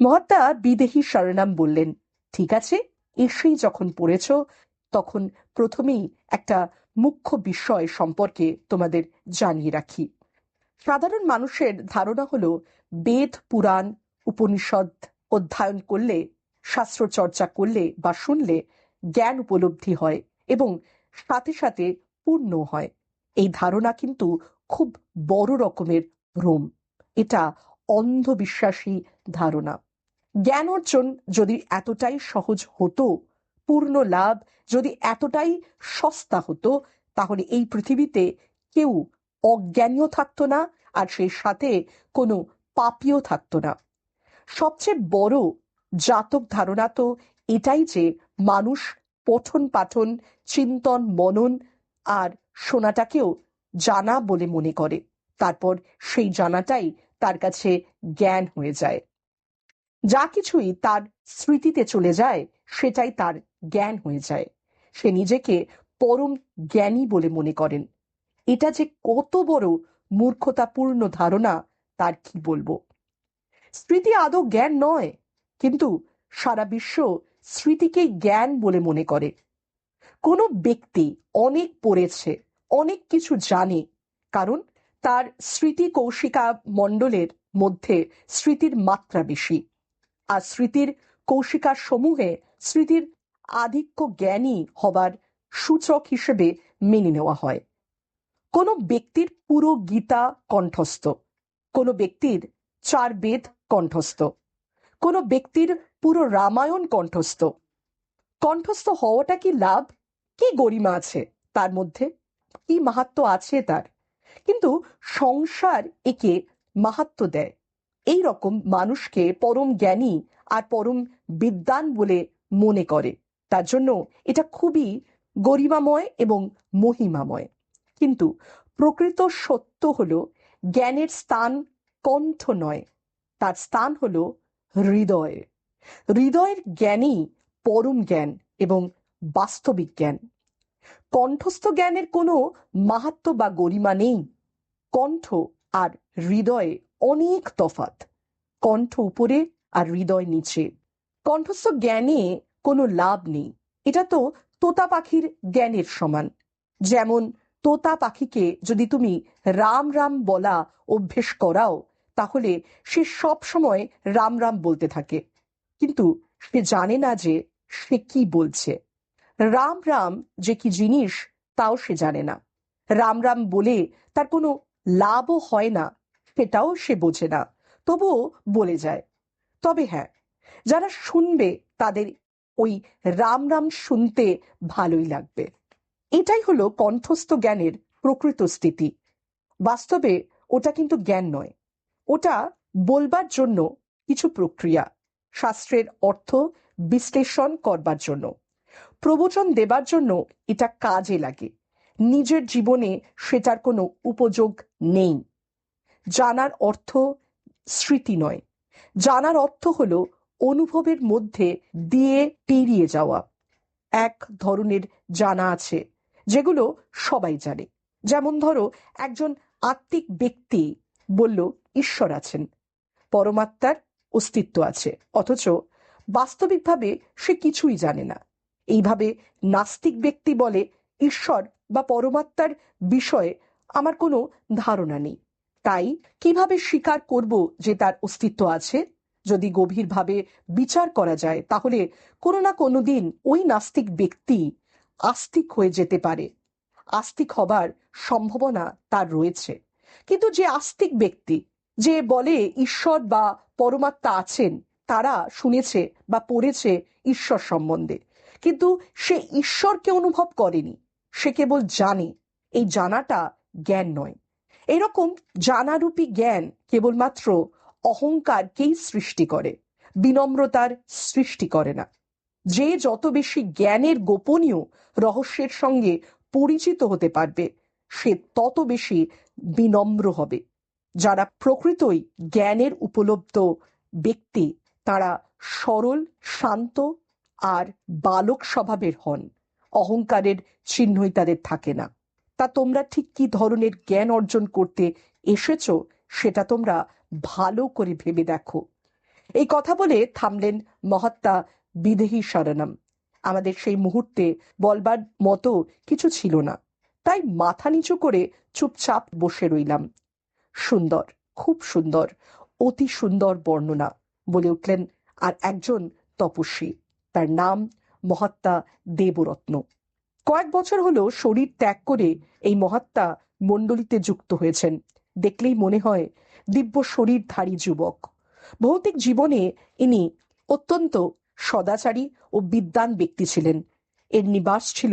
মহাত্মা বিদেহী শরণাম বললেন, ঠিক আছে, এসেই যখন পড়েছ, তখন প্রথমেই একটা মুখ্য বিষয় সম্পর্কে তোমাদের জানিয়ে রাখি। সাধারণ মানুষের ধারণা হলো, বেদ, পুরাণ, উপনিষদ অধ্যয়ন করলে শাস্ত্র চর্চা করলে বা শুনলে জ্ঞান উপলব্ধি হয় এবং সাথে সাথে পূর্ণ হয়। এই ধারণা কিন্তু খুব বড় রকমের ভ্রম। এটা অন্ধবিশ্বাসী ধারণা। জ্ঞান অর্জন যদি এতটাই সহজ হতো, পূর্ণ লাভ যদি এতটাই সস্তা হতো, তাহলে এই পৃথিবীতে কেউ অজ্ঞানীয় থাকতো না আর সেই সাথে কোনো পাপিও থাকতো না। সবচেয়ে বড় জাতক ধারণা তো এটাই যে মানুষ পঠন পাঠন, চিন্তন, মনন আর শোনাটাকেও জানা বলে মনে করে। তারপর সেই জানাটাই তার কাছে জ্ঞান হয়ে যায়। যা কিছুই তার স্মৃতিতে চলে যায়, সেটাই তার জ্ঞান হয়ে যায়। সে নিজেকে পরম জ্ঞানী বলে মনে করেন। এটা যে কত বড় মূর্খতাপূর্ণ ধারণা, তার কি বলব? স্মৃতি আদৌ জ্ঞান নয়, কিন্তু সারা বিশ্ব স্মৃতিকে জ্ঞান বলে মনে করে। কোনো ব্যক্তি অনেক পড়েছে, অনেক কিছু জানে, কারণ তার স্মৃতি কৌশিকা মণ্ডলের মধ্যে স্মৃতির মাত্রা বেশি। আর স্মৃতির কৌশিকার সমূহে স্মৃতির আধিক্য জ্ঞানী হবার সূচক হিসেবে মেনে নেওয়া হয়। কোনো ব্যক্তির পুরো গীতা কণ্ঠস্থ, কোনো ব্যক্তির চার বেদ কণ্ঠস্থ, কোনো ব্যক্তির পুরো রামায়ণ কণ্ঠস্থ। কণ্ঠস্থ হওয়াটা কি লাভ? কি গরিমা আছে তার মধ্যে? কি মাহাত্ম আছে তার? কিন্তু সংসার একে মাহাত্ম দেয়। এই রকম মানুষকে পরম জ্ঞানী আর পরম বিদ্যান বলে মনে করে। তার জন্য এটা খুবই গরিমাময় এবং মহিমাময়। কিন্তু প্রকৃত সত্য হল, জ্ঞানের স্থান কণ্ঠ নয়, তার স্থান হল হৃদয়। হৃদয়ের জ্ঞানই পরম জ্ঞান এবং বাস্তবিক জ্ঞান। কণ্ঠস্থ জ্ঞানের কোনো মাহাত্ম বা গরিমা নেই। কণ্ঠ আর হৃদয়ে অনেক তফাত কণ্ঠ উপরে আর হৃদয় নিচে। কণ্ঠস্থ জ্ঞানে কোনো লাভ নেই। এটা তো তোতা পাখির জ্ঞানের সমান। যেমন তোতা পাখিকে যদি তুমি রাম রাম বলা অভ্যেস করাও, তাহলে সে সব সময় রাম রাম বলতে থাকে। কিন্তু সে জানে না যে সে কি বলছে। রাম রাম যে কি জিনিস, তাও সে জানে না। রাম রাম বলে তার কোনো লাভও হয় না, সেটাও সে বোঝে না। তবুও বলে যায়। তবে হ্যাঁ যারা শুনবে তাদের ওই রাম রাম শুনতে ভালোই লাগবে। এটাই হলো কণ্ঠস্থ জ্ঞানের প্রকৃত স্থিতি। বাস্তবে ওটা কিন্তু জ্ঞান নয়, ওটা বলবার জন্য কিছু প্রক্রিয়া, শাস্ত্রের অর্থ বিশ্লেষণ করবার জন্য। প্রবচন দেবার জন্য এটা কাজে লাগে। নিজের জীবনে সেটার কোনো উপযোগ নেই। জানার অর্থ স্মৃতি নয়। জানার অর্থ হল অনুভবের মধ্যে দিয়ে পেরিয়ে যাওয়া। এক ধরনের জানা আছে, যেগুলো সবাই জানে। যেমন ধরো, একজন আত্মিক ব্যক্তি বলল, ঈশ্বর আছেন। পরমাত্মার অস্তিত্ব আছে, অথচ বাস্তবিকভাবে সে কিছুই জানে না। এইভাবে নাস্তিক ব্যক্তি বলে, ঈশ্বর বা পরমাত্মার বিষয়ে আমার কোনো ধারণা নেই। তাই কীভাবে স্বীকার করব যে তার অস্তিত্ব আছে? যদি গভীরভাবে বিচার করা যায়, তাহলে কোনো না কোনো দিন ওই নাস্তিক ব্যক্তি আস্তিক হয়ে যেতে পারে। আস্তিক হবার সম্ভাবনা তার রয়েছে। কিন্তু যে আস্তিক ব্যক্তি, যে বলে ঈশ্বর বা পরমাত্মা আছেন, তারা শুনেছে বা পড়েছে ঈশ্বর সম্বন্ধে। কিন্তু সে ঈশ্বরকে অনুভব করেনি। সে কেবল জানে, এই জানাটা জ্ঞান নয়। এরকম জানারূপী জ্ঞান কেবলমাত্র অহংকারকেই সৃষ্টি করে, বিনম্রতার সৃষ্টি করে না। যে যত বেশি জ্ঞানের গোপনীয় রহস্যের সঙ্গে পরিচিত হতে পারবে, সে তত বেশি বিনম্র হবে। যারা প্রকৃতই জ্ঞানের উপলব্ধ ব্যক্তি, তারা সরল, শান্ত আর বালক স্বভাবের হন। অহংকারের চিহ্নই তাদের থাকে না। তা তোমরা ঠিক কি ধরনের জ্ঞান অর্জন করতে এসেছ, সেটা তোমরা ভালো করে ভেবে দেখো। এই কথা বলে থামলেন মহাত্মা বিদেহী শরণম। আমাদের সেই মুহূর্তে বলবার মতো কিছু ছিল না। তাই মাথা নিচু করে চুপচাপ বসে রইলাম। সুন্দর, খুব সুন্দর, অতি সুন্দর বর্ণনা বলে উঠলেন আর একজন তপস্বী। তার নাম মহাত্মা দেবরত্ন। কয়েক বছর হলো শরীর ত্যাগ করে এই মহাত্মা মণ্ডলীতে যুক্ত হয়েছেন। দেখলেই মনে হয় দিব্য শরীরধারী যুবক। ভৌতিক জীবনে ইনি অত্যন্ত সদাচারী ও বিদ্বান ব্যক্তি ছিলেন। এর নিবাস ছিল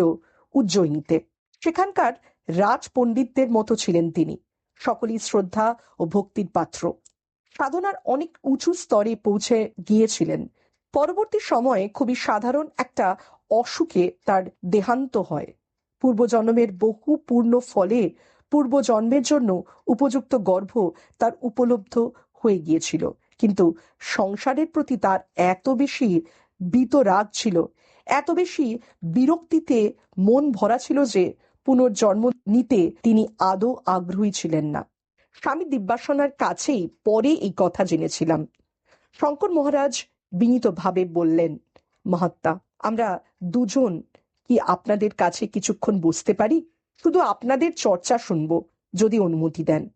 উজ্জয়িনীতে। সেখানকার রাজ পণ্ডিতদের মতো ছিলেন তিনি। সকলেই শ্রদ্ধা ও ভক্তির পাত্র। সাধনার অনেক উঁচু স্তরে পৌঁছে গিয়েছিলেন। পরবর্তী সময়ে খুবই সাধারণ একটা অসুখে তার দেহান্ত হয়। পূর্বজন্মের বহু পূর্ণ ফলে পূর্বজন্মের জন্য উপযুক্ত গর্ভ তার উপলব্ধ হয়ে গিয়েছিল। কিন্তু সংসারের প্রতি তার এত বেশি বিতরাগ ছিল, এত বেশি বিরক্তিতে মন ভরা ছিল যে পুনর্জন্ম নিতে তিনি আদৌ আগ্রহী ছিলেন না। স্বামী দিব্যাসনার কাছেই পরে এই কথা জেনেছিলাম। শঙ্কর মহারাজ বিনীতভাবে বললেন, মহাত্মা, আমরা দুজন কি আপনাদের কাছে কিছুক্ষণ বসতে পারি? শুধু আপনাদের চর্চা শুনব, যদি অনুমতি দেন।